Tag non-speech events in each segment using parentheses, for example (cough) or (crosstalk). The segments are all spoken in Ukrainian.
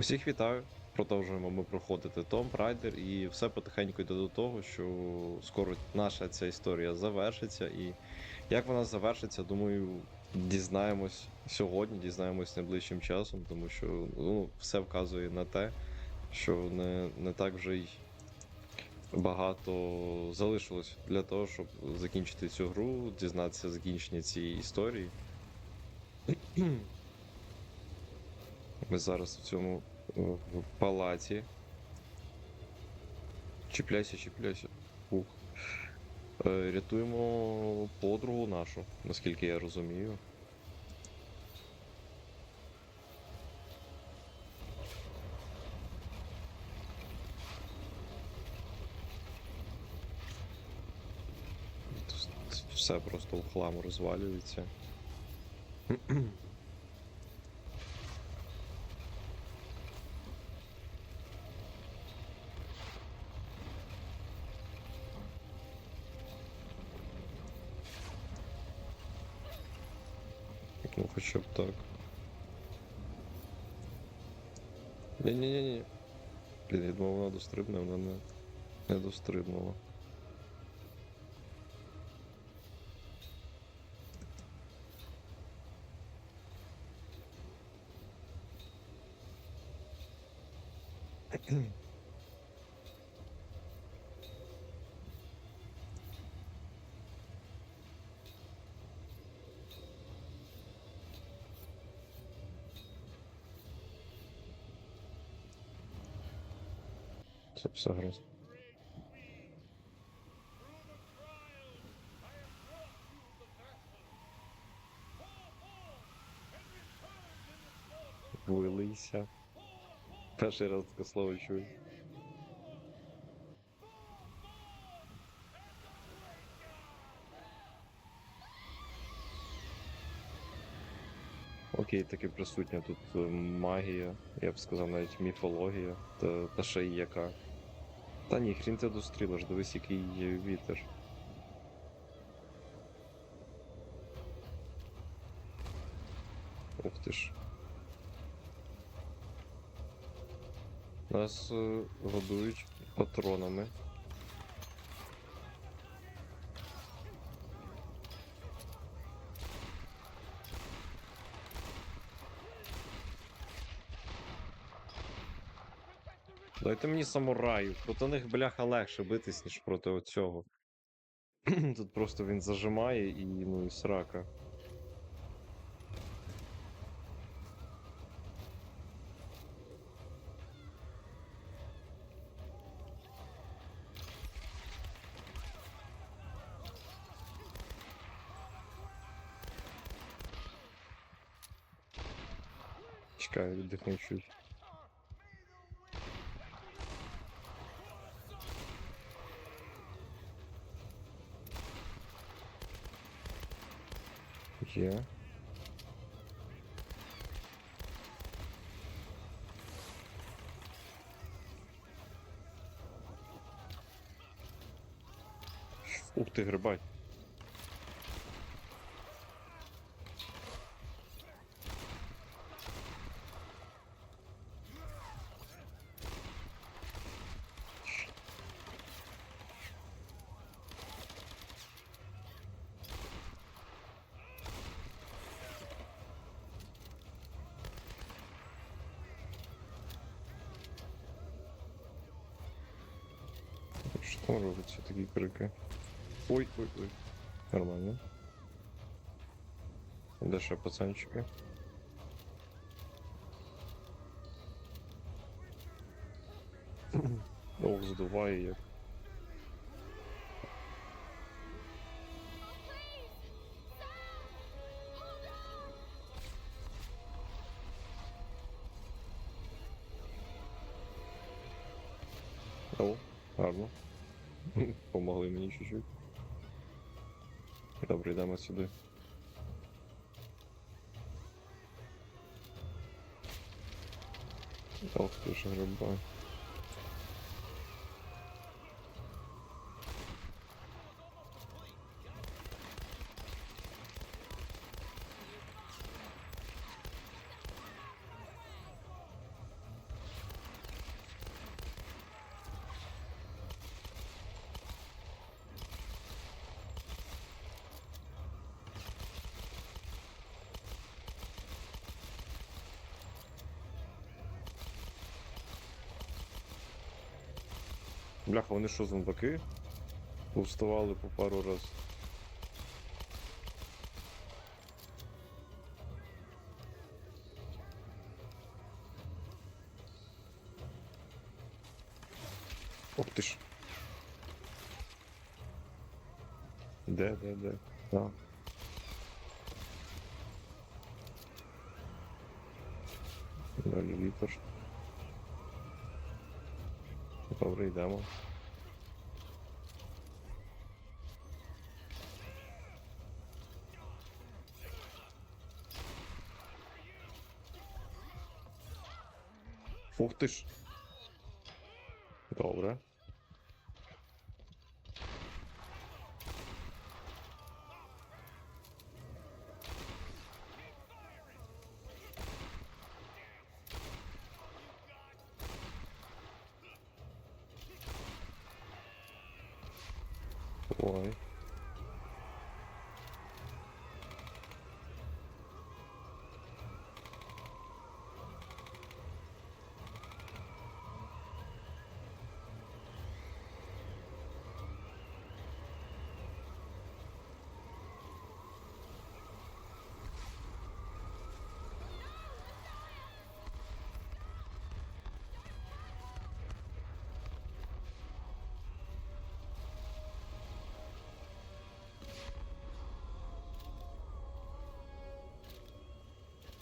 Усіх вітаю. Продовжуємо ми проходити Tomb Raider і все потихеньку йде до того, що скоро наша ця історія завершиться. І як вона завершиться, думаю, дізнаємось сьогодні, дізнаємось найближчим часом, тому що ну, все вказує на те, що не, не так вже й багато залишилось для того, щоб закінчити цю гру, дізнатися закінчення цієї історії. (clears throat) Ми зараз в цьому в палаці. Чіпляйся, чіпляйся. Ух. Е, Рятуємо подругу нашу, наскільки я розумію. Все просто в хлам розвалюється. (clears throat) Ну, хоча б так. Ні-ні-ні. Блін, я думав, вона дострибне, вона не, не дострибнула. Це все гаразд. Вилийся. Перший раз таке слово чую. Окей, таки присутня тут е, магія, я б сказав навіть міфологія, та, та ще й яка. Та ні, хрін ти дострілиш, дивись, який є вітер. Ух ти ж. Нас е, годують патронами. Дайте мені самураїв. Проти них бляха легше битись, ніж проти оцього. (clears throat) Тут просто він зажимає і ну і срака. Чекаю, віддихну чуть. Є. Ух ти, грибай. Що там робиться такі крики? Ой, ой, ой. Нормально. Де ще пацанчики? (coughs) Ох, задуває як. О, гарно. (laughs) Помогли мені чуть-чуть. Добре, йдемо сюди. Ох ти ж гриба. Бляха, вони що, зомбаки? Повставали по пару раз. Ох ти ж. Де, де, де? А. Далі вітер. Добре, йдемо. Ух ти ж. Добре. Ой.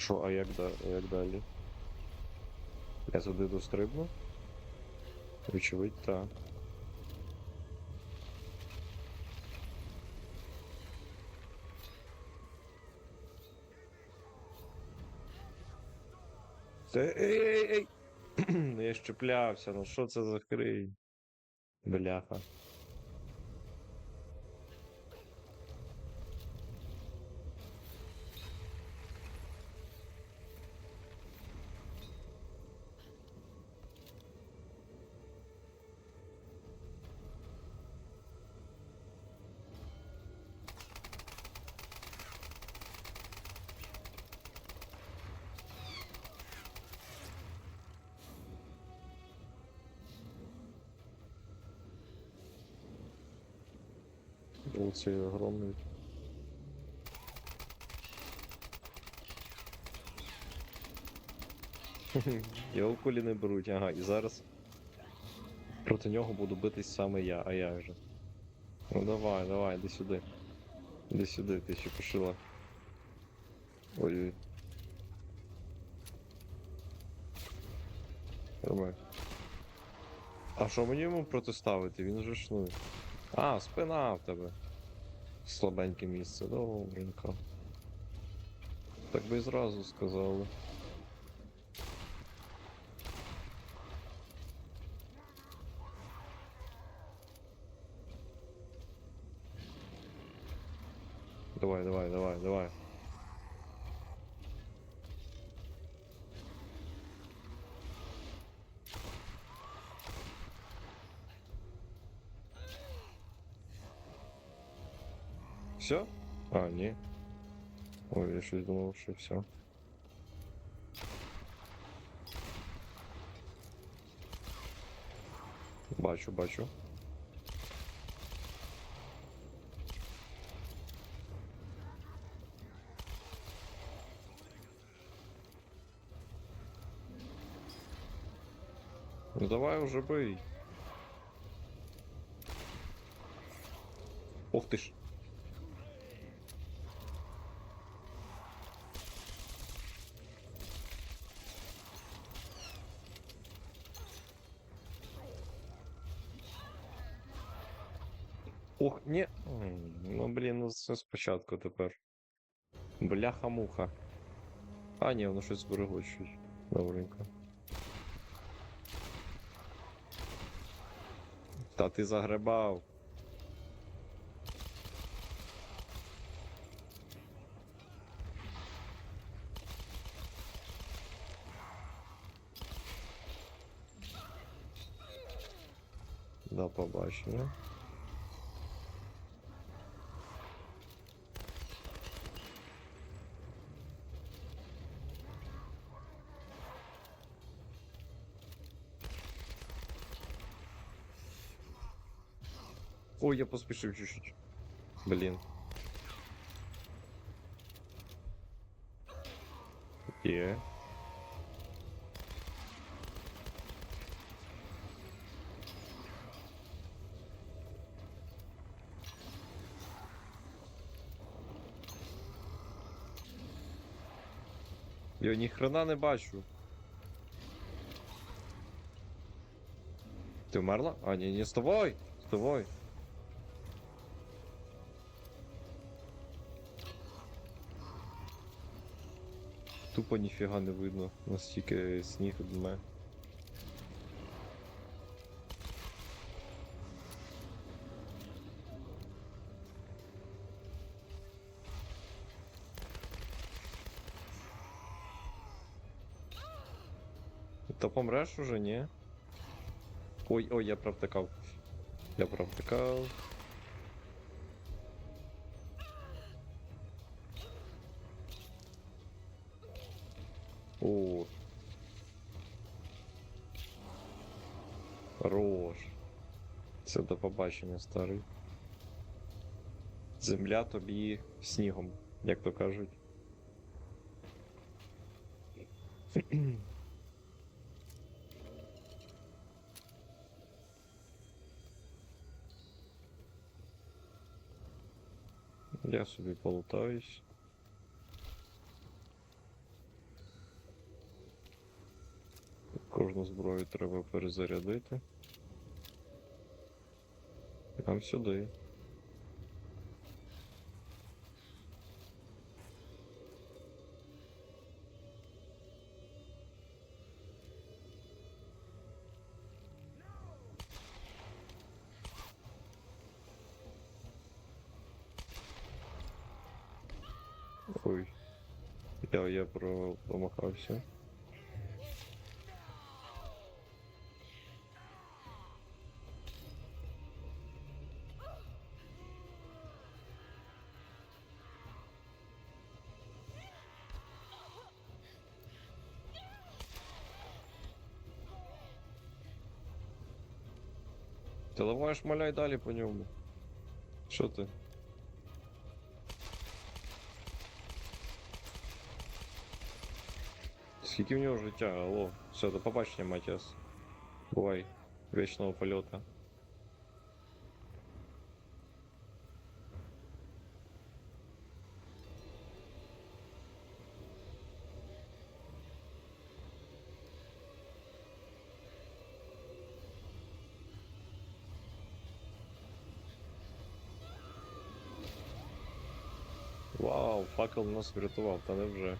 Що, а як, да, як далі? Я туди дострибну? Вочевидь, так. Це ей, ей, ей! (clears throat) Я щеплявся, ну що це за хрень? Бляха. О, цей огромний. (laughs) Його кулі не беруть, ага, і зараз проти нього буду битись саме я, а як же? Ну давай, давай, іди сюди. Іди сюди, ти ще пошила. Ой-ой. Нормально. А що мені йому протиставити? Він же ж ну. А, спина в тебе. Слабеньке місце, добренько. Так би і зразу сказали. Давай, давай, давай, давай. Все? А, ні. Ой, я щось думав, що все. Бачу, бачу. Ну давай уже бий. Ух ти ж. Все спочатку тепер. Бляха-муха. А, ні, воно щось зберегло щось. Добренько. Та ти загребав. До побачення. Ой, я поспішив чуть-чуть. Блін. Є. Я ніхрена не бачу. Ти вмерла? А, ні, не з тобою! З тобою. Тупо ніфіга не видно, настільки сніг дме. Та помреш уже, ні? Ой, ой, я провтикав. Я провтикав. Це до побачення, старий. Земля тобі снігом, як то кажуть. (clears throat) Я собі полутаюсь. Кожну зброю треба перезарядити. Нам сюди. Ой. Я, я про промахався. Ти ламаєш маляй далі по ньому. Що ти? Скільки в нього життя? Алло. Все, до побачення, Матіас. Бувай. Вечного польоту. Факел нас врятував, та невже.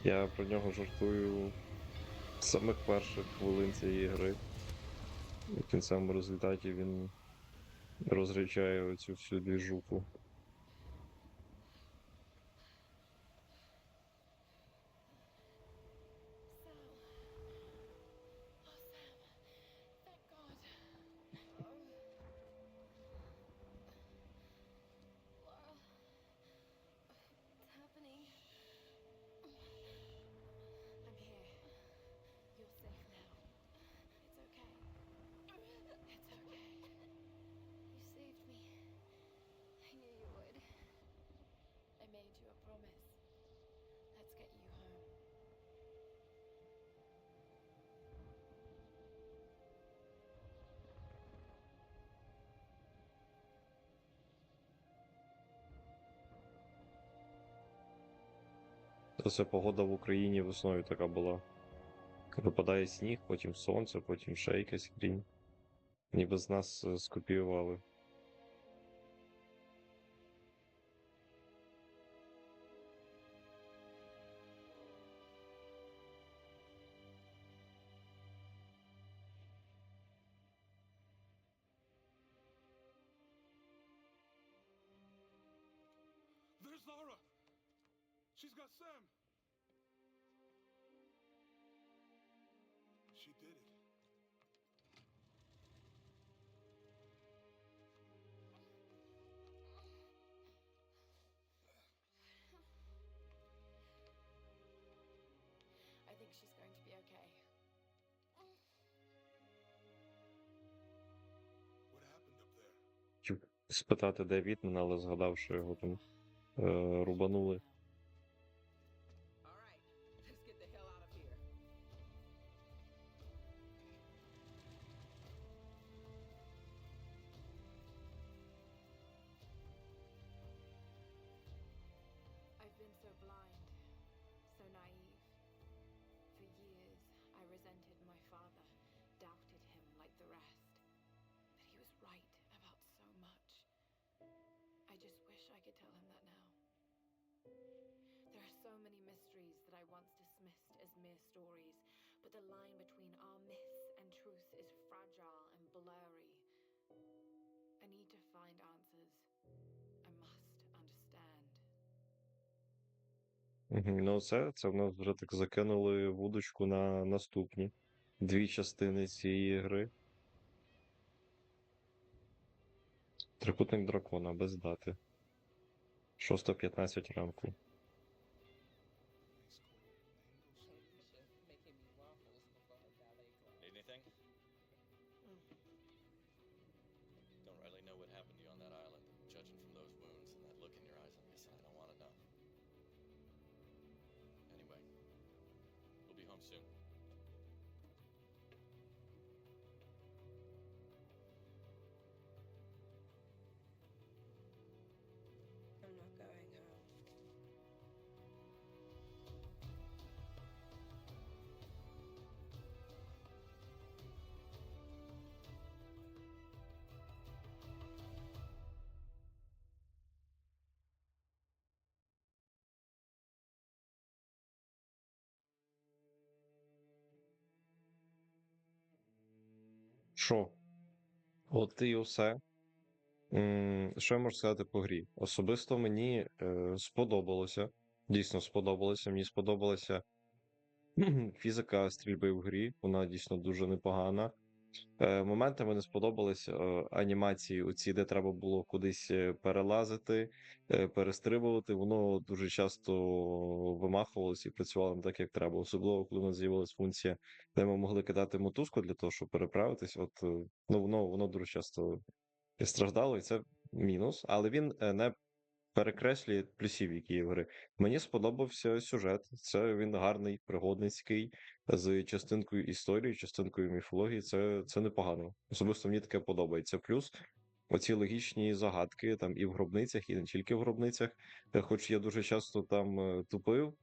Я про нього жартую з самих перших хвилин цієї гри. І в кінцевому результаті він розрічає оцю всю двіжуху. Це погода в Україні весною така була. Випадає сніг, потім сонце, потім ще якась хрінь. Ніби з нас е, скопіювали. She did it. I think she's going to be okay. What happened up there? спитати, де Вітмен, але згадав, що його там е, рубанули. So blind, so naive. For years, I resented my father, doubted him like the rest. But he was right about so much. I just wish I could tell him that now. There are so many mysteries that I once dismissed as mere stories, but the line between our myths and truth is fragile and blurry. I need to find answers. Ну, це, це в нас вже так закинули вудочку на наступні дві частини цієї гри. Трикутник дракона без дати. 6.15 ранку. Що? От і все. Що я можу сказати по грі? Особисто мені е, сподобалося. Дійсно сподобалося. Мені сподобалася (clears throat) фізика стрільби в грі. Вона дійсно дуже непогана. Е, Моментами не сподобались е, анімації, оці, де треба було кудись е, перелазити, перестрибувати. Воно дуже часто вимахувалося і працювало не так, як треба. Особливо, коли у нас з'явилась функція, де ми могли кидати мотузку для того, щоб переправитись. От ну воно воно дуже часто страждало, і це мінус, але він не перекреслює плюсів, які є в гри. Мені сподобався сюжет. Це він гарний, пригодницький, з частинкою історії, частинкою міфології. Це, це непогано. Особисто мені таке подобається. Плюс оці логічні загадки там і в гробницях, і не тільки в гробницях. Е, Хоч я дуже часто там е, тупив.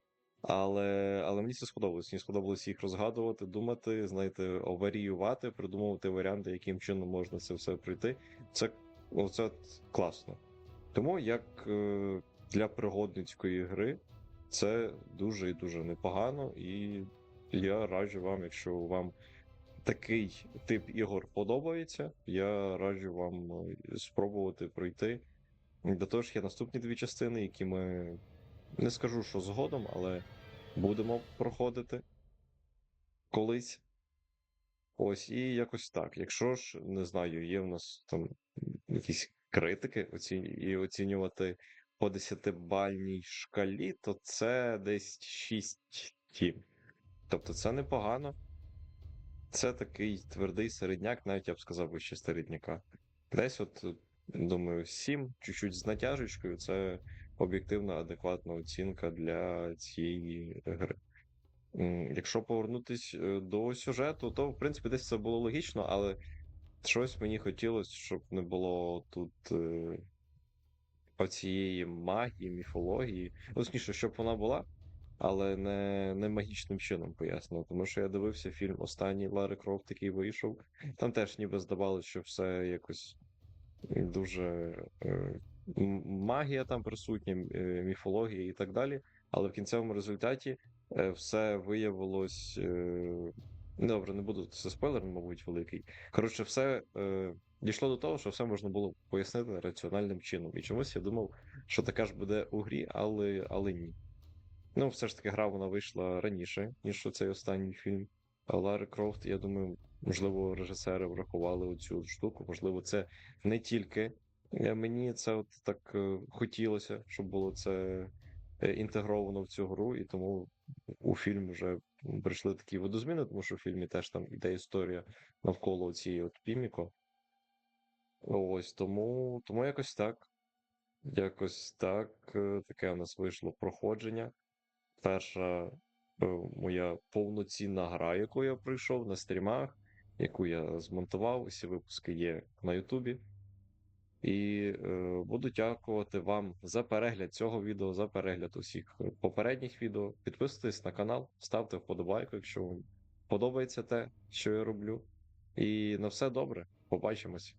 Але, але мені це сподобалось. Мені сподобалось їх розгадувати, думати, знаєте, оваріювати, придумувати варіанти, яким чином можна це все пройти. Це, це класно. Тому як е, для пригодницької гри це дуже і дуже непогано, і я раджу вам, якщо вам такий тип ігор подобається, я раджу вам е, спробувати пройти. До того ж, є наступні дві частини, які ми не скажу, що згодом, але будемо проходити колись. Ось, і якось так. Якщо ж, не знаю, є в нас там якісь критики оці... і оцінювати по 10-бальній шкалі, то це десь 6 тім. Тобто це непогано. Це такий твердий середняк, навіть я б сказав вище середняка. Десь, от, думаю, 7, чуть-чуть з натяжечкою, це об'єктивна, адекватна оцінка для цієї гри. Якщо повернутись е, до сюжету, то в принципі десь це було логічно, але щось мені хотілося, щоб не було тут е, оцієї магії, міфології. Точніше, щоб вона була, але не, не магічним чином пояснено. Тому що я дивився фільм останній Лари Крофт, який вийшов. Там теж ніби здавалося, що все якось дуже е, магія там присутня, е, міфологія і так далі. Але в кінцевому результаті е, все виявилось. е, Добре, не буду це спойлер, мабуть, великий. Коротше, все е, дійшло до того, що все можна було пояснити раціональним чином. І чомусь я думав, що така ж буде у грі, але, але ні. Ну, все ж таки, гра вона вийшла раніше, ніж цей останній фільм. Лари Крофт, я думаю, можливо, режисери врахували оцю штуку. Можливо, це не тільки е, мені це от так е, хотілося, щоб було це інтегровано в цю гру, і тому у фільм вже прийшли такі видозміни, тому що в фільмі теж там іде історія навколо цієї от Піміко. Ось тому, тому якось так. Якось так. е, Таке у нас вийшло проходження. Перша е, моя повноцінна гра, яку я пройшов на стрімах, яку я змонтував. Усі випуски є на Ютубі. І е, буду дякувати вам за перегляд цього відео, за перегляд усіх попередніх відео. Підписуйтесь на канал, ставте вподобайку, якщо вам подобається те, що я роблю. І на все добре. Побачимось.